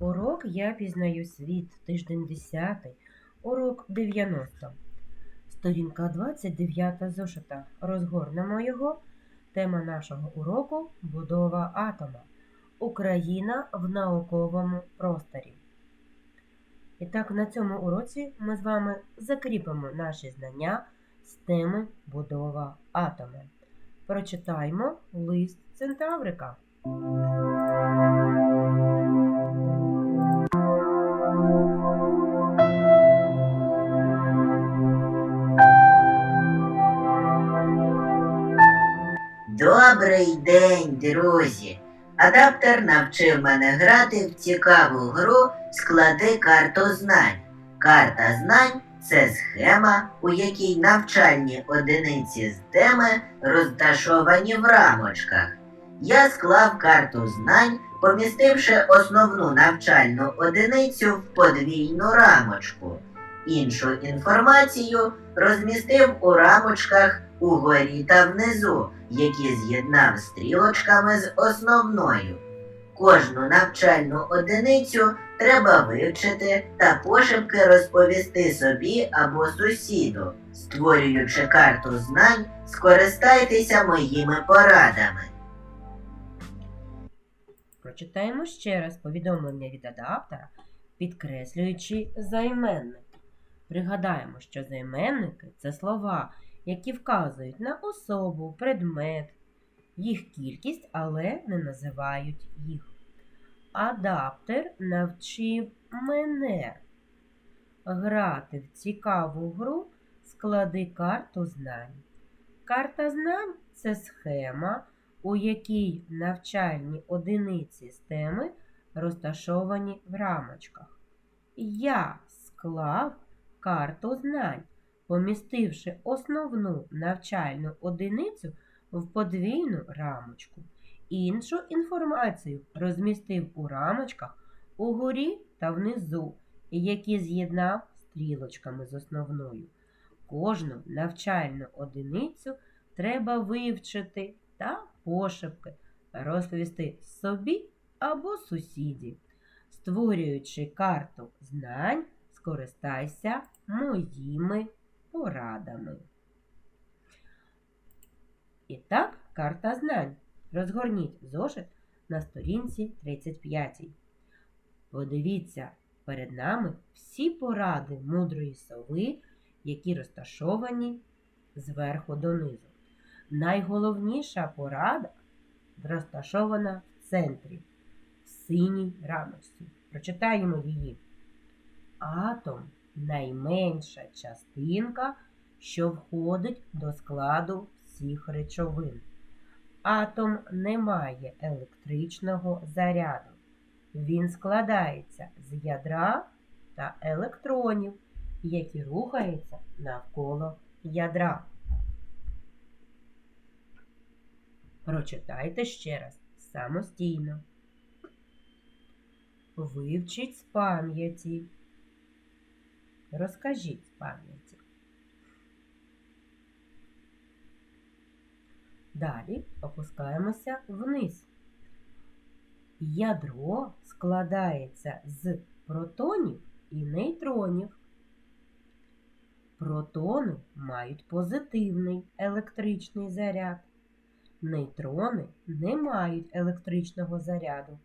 Урок я пізнаю світ, тиждень 10, урок 90. Сторінка 29 зошита. Розгорнемо його. Тема нашого уроку будова атома. Україна в науковому просторі. І так, на цьому уроці ми з вами закріпимо наші знання з теми будова атома. Прочитаймо лист Центаврика. Добрий день, друзі! Адаптер навчив мене грати в цікаву гру Склади карту знань. Карта знань це схема, у якій навчальні одиниці з теми розташовані в рамочках. Я склав карту знань, помістивши основну навчальну одиницю в подвійну рамочку. Іншу інформацію розмістив у рамочках угорі та внизу, які з'єднав стрілочками з основною. Кожну навчальну одиницю треба вивчити та пошепки розповісти собі або сусіду. Створюючи карту знань, скористайтеся моїми порадами. Прочитаємо ще раз повідомлення від адаптера, підкреслюючи займенник. Пригадаємо, що займенники це слова, які вказують на особу, предмет, їх кількість, але не називають їх. Адаптер навчив мене грати в цікаву гру склади карту знань. Карта знань це схема, у якій навчальні одиниці з розташовані в рамочках. Я склав карту знань, помістивши основну навчальну одиницю в подвійну рамочку. Іншу інформацію розмістив у рамочках угорі та внизу, які з'єднав стрілочками з основною. Кожну навчальну одиницю треба вивчити та пошепки розповісти собі або сусіді. Створюючи карту знань, скористайся моїми порадами. І так, карта знань. Розгорніть зошит на сторінці 35. Подивіться перед нами всі поради мудрої сови, які розташовані зверху донизу. Найголовніша порада розташована в центрі, в синій рамочці. Прочитаємо її. Атом найменша частинка, що входить до складу всіх речовин. Атом не має електричного заряду. Він складається з ядра та електронів, які рухаються навколо ядра. Прочитайте ще раз самостійно. Вивчіть з пам'яті. Розкажіть з пам'яті. Далі опускаємося вниз. Ядро складається з протонів і нейтронів. Протони мають позитивний електричний заряд. Нейтрони не мають електричного заряду.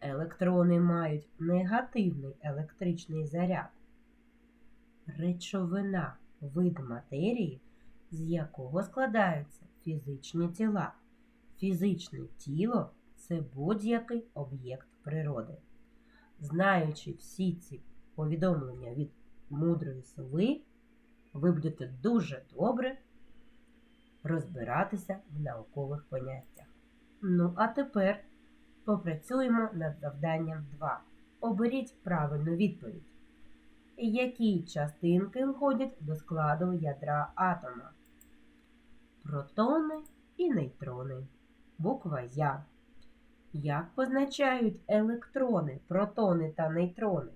Електрони мають негативний електричний заряд. Речовина вид матерії, з якого складаються фізичні тіла. Фізичне тіло це будь-який об'єкт природи. Знаючи всі ці повідомлення від мудрої сови, ви будете дуже добре розбиратися в наукових поняттях. Ну, а тепер попрацюємо над завданням 2. Оберіть правильну відповідь. Які частинки входять до складу ядра атома? Протони і нейтрони. Буква Я. Як позначають електрони, протони та нейтрони?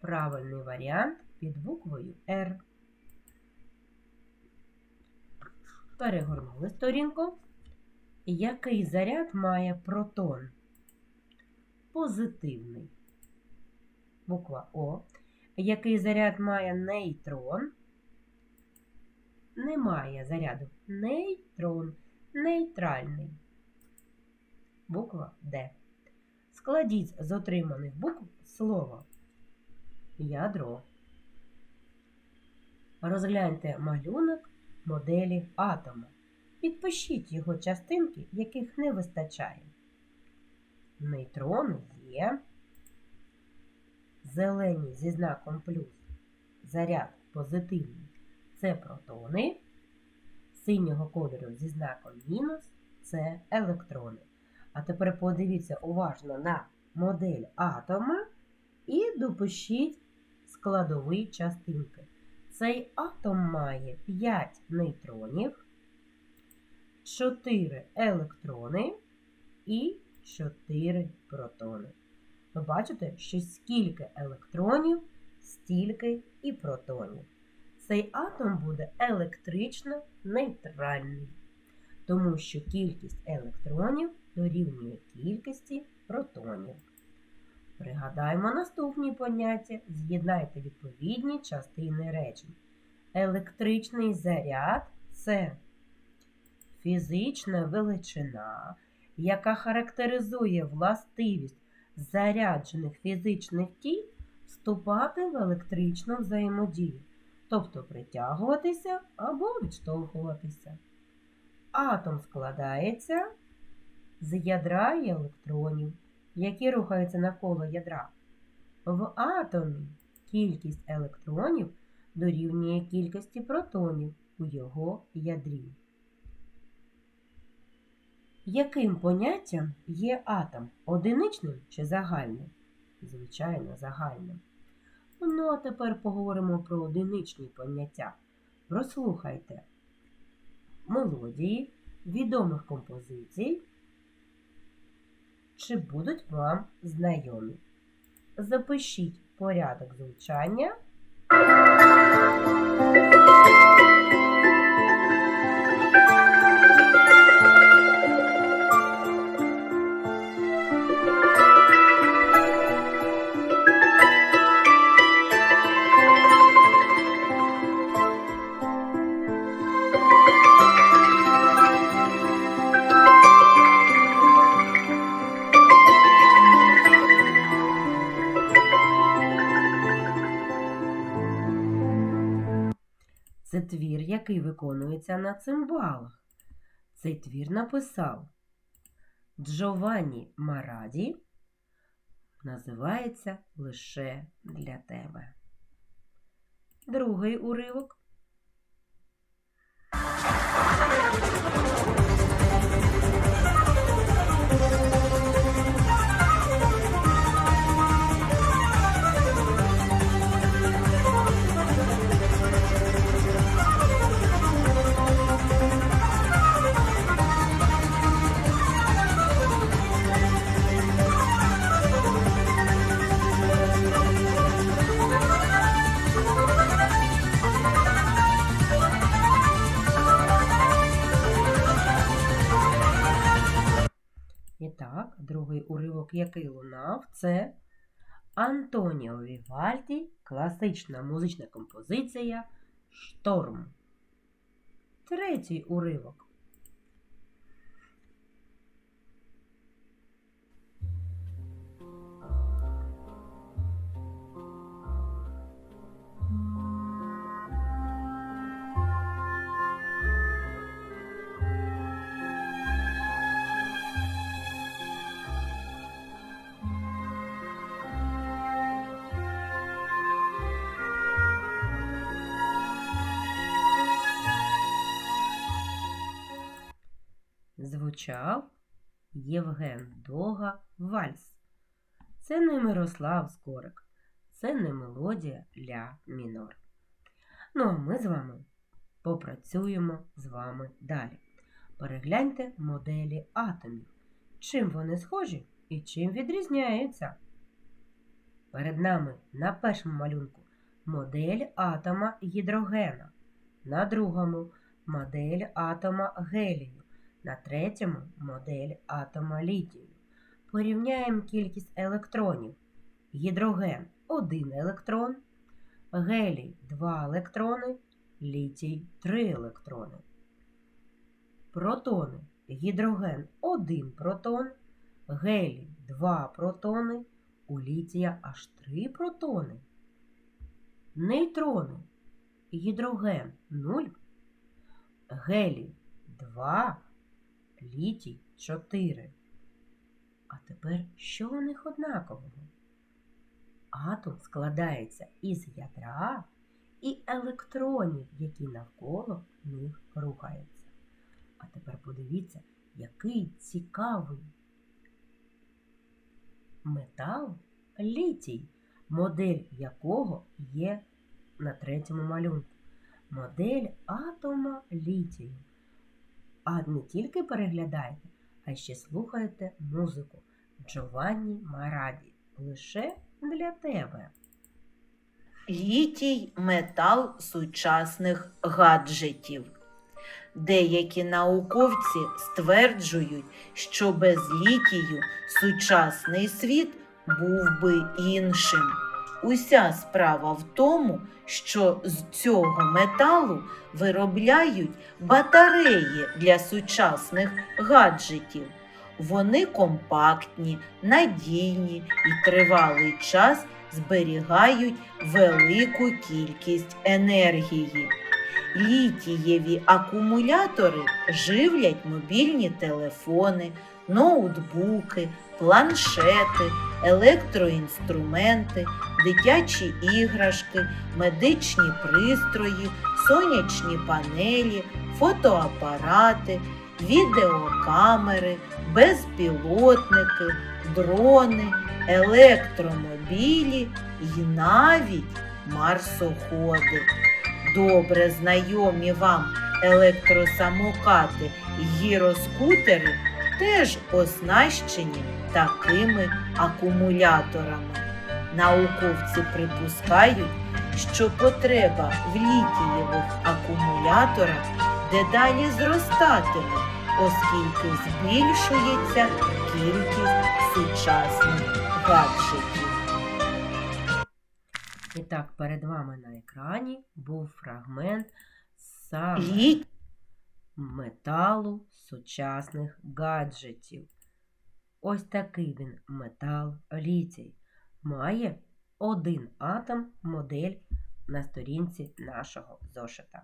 Правильний варіант під буквою R. Перегорнули сторінку. Який заряд має протон? позитивний. Буква О. Який заряд має нейтрон? Немає заряду. Нейтрон. Нейтральний. Буква Д. Складіть з отриманих букв слово. Ядро. Розгляньте малюнок моделі атома. Підпишіть його частинки, яких не вистачає. Нейтрони є. Зелені зі знаком плюс. Заряд позитивний це протони. Синього кольору зі знаком мінус це електрони. А тепер подивіться уважно на модель атома і допишіть складові частинки. Цей атом має 5 нейтронів, 4 електрони і 4 протони. Ви бачите, що скільки електронів, стільки і протонів. Цей атом буде електрично нейтральний, тому що кількість електронів дорівнює кількості протонів. Пригадаймо наступні поняття, з'єднайте відповідні частини речень. Електричний заряд це фізична величина, яка характеризує властивість заряджених фізичних тіл вступати в електричну взаємодію, тобто притягуватися або відштовхуватися. Атом складається з ядра і електронів, які рухаються навколо ядра. В атомі кількість електронів дорівнює кількості протонів у його ядрі. Яким поняттям є атом? Одиничним чи загальним? Звичайно, загальним. Ну, а тепер поговоримо про одиничні поняття. Прослухайте мелодії відомих композицій, чи будуть вам знайомі. Запишіть порядок звучання. Твір, який виконується на цимбалах. Цей твір написав Джованні Мараді. Називається Лише для тебе. Другий уривок. Який лунав, це Антоніо Вівальді, класична музична композиція Шторм. Третій уривок. Звучав Євген Дога Вальс. Це не Мирослав Скорик, це не мелодія ля мінор. Ну а ми з вами попрацюємо з вами далі. Перегляньте моделі атомів. Чим вони схожі і чим відрізняються. Перед нами на першому малюнку модель атома гідрогена, на другому модель атома гелію, на третьому модель атома літію. Порівняємо кількість електронів. Гідроген 1 електрон, гелій 2 електрони, літій 3 електрони. Протони. Гідроген 1 протон, гелій 2 протони, у літія аж 3 протони. Нейтрони. Гідроген 0, гелій 2, літій 4. А тепер що у них однакового? Атом складається із ядра і електронів, які навколо них рухаються. А тепер подивіться, який цікавий метал літій, модель якого є на третьому малюнку. Модель атома літію. А не тільки переглядайте, а ще слухайте музику Джованні Мараді. Лише для тебе. Літій метал сучасних гаджетів. Деякі науковці стверджують, що без літію сучасний світ був би іншим. Уся справа в тому, що з цього металу виробляють батареї для сучасних гаджетів. Вони компактні, надійні і тривалий час зберігають велику кількість енергії. Літієві акумулятори живлять мобільні телефони, ноутбуки, планшети, електроінструменти, дитячі іграшки, медичні пристрої, сонячні панелі, фотоапарати, відеокамери, безпілотники, дрони, електромобілі і навіть марсоходи. Добре знайомі вам електросамокати і гіроскутери теж оснащені такими акумуляторами. Науковці припускають, що потреба в літієвих акумуляторах дедалі зростатиме, оскільки збільшується кількість сучасних гаджетів. І так, перед вами на екрані був фрагмент саме металу сучасних гаджетів. Ось такий він метал літій. Має один атом модель на сторінці нашого зошита.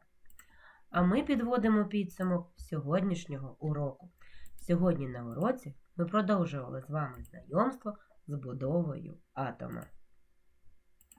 А ми підводимо підсумок сьогоднішнього уроку. Сьогодні на уроці ми продовжували з вами знайомство з будовою атома.